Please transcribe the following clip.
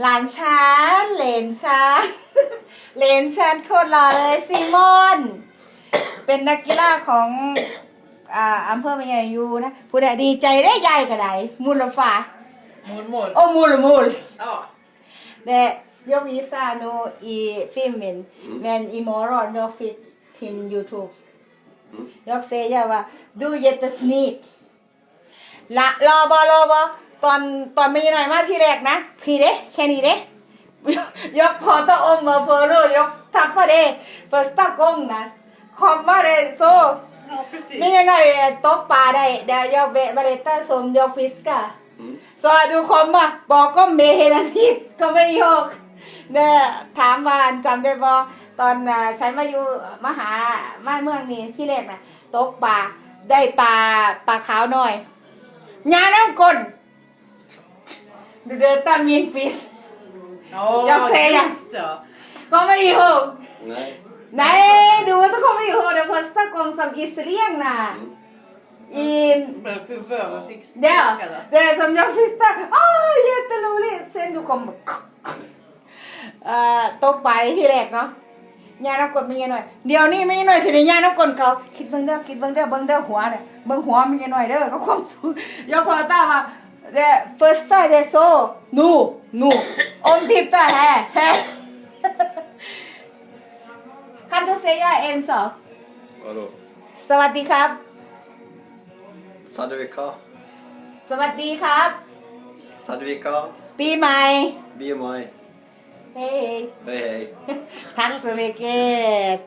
หลานฉันเหลนฉันเหลนฉันโคตรหล่อเลยซีมอน เป็นนักกีฬาของอ่าอำเภอเมียยูนะผู้ใดดีใจได้ใหญ่ก็ได้มูลฟ้า Mormor. โอ้มูลมูล Ja. Det, jag visar nu i filmen, men imorgon jag fick till Youtube. Jag säger ว่าดูเยตสนิกละรอบอรอบอ ตอนตอนไม่หน่อยมาที่แรกนะ พี่เด้แค่นี้เด้ยกพอตะอมมาเฟอร์ยกทับฟะเด้ första gången kommer det så Ja, precis. ไม่หน่อยตกปลาได้เดี๋ยว jag berättar som jag fiskar Så du kommer bakom mig hela tiden, kommer ni ihåg? เนี่ยถามมาจำได้บ่ตอนน่ะฉันมาอยู่มาหามาเมืองนี้ที่แรกน่ะตกปลาได้ปลาปลาขาวหน่อยยาน้ำกลน ดูเดินตามยินฟิส Ja, Jag säger. just det. ก็ไม่อีก Nej. Nej, du inte kommer ihåg det första gången som isländarna i Men för vöva fick Det, fiskade. det är som jag fiskar. Åh, jätteroligt! Sen du kom เอ่อตกไปที่แรกเนาะยาน้ำกรดมีหน่อย เดี๋ยวนี้มีหน่อยสิได้ยาน้ำกรดเขาคิดเบิ่งเด้อคิดเบิ่งเด้อเบิ่งเด้อหัวเนี่ยเบิ่งหัวมีหน่อยเด้อก็ความสูงยกพอตาว่า det första det så nu nu om titta här här kan du säga en sak Vadå? สวัสดีครับ Sadvika? สวัสดีครับ Sadvika? ปีใหม่ BMI? เฮ้ Hej hej. Tack så mycket.